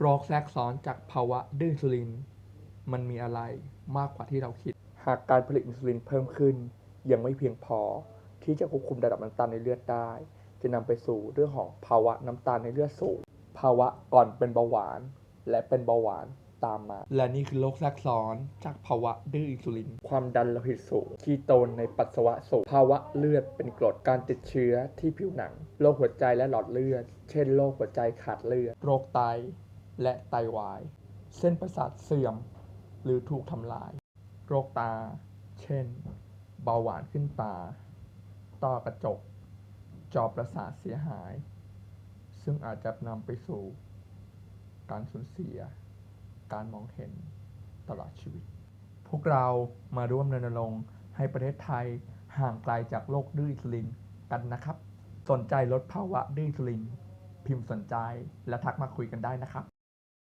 โรคแทรกซ้อนจากภาวะดื้ออินซูลิน มันมีอะไรมากกว่าที่เราคิด หากการผลิตอินซูลินเพิ่มขึ้น ยังไม่เพียงพอที่จะควบคุมระดับน้ำตาลในเลือดได้ จะนำไปสู่เรื่องของภาวะน้ำตาลในเลือดสูง ภาวะก่อนเป็นเบาหวาน และเป็นเบาหวานตามมา และนี่คือโรคแทรกซ้อนจากภาวะดื้ออินซูลิน ความดันโลหิตสูง คีโตนในปัสสาวะสูง ภาวะเลือดเป็นกรด การติดเชื้อที่ผิวหนัง โรคหัวใจและหลอดเลือด เช่นโรคหัวใจขาดเลือด โรคไต และไตวาย เส้นประสาทเสื่อม หรือถูกทำลาย โรคตา เช่น เบาหวานขึ้นตา ต้อกระจก จอประสาทเสียหาย ซึ่งอาจจะนำไปสู่ การสูญเสีย การมองเห็นตลอดชีวิต พวกเรามาร่วมรณรงค์ให้ประเทศไทยห่างไกลจากโรคดื้ออินซูลินกันนะครับ สนใจลดภาวะดื้ออินซูลิน พิมพ์สนใจและทักมาคุยกันได้นะครับ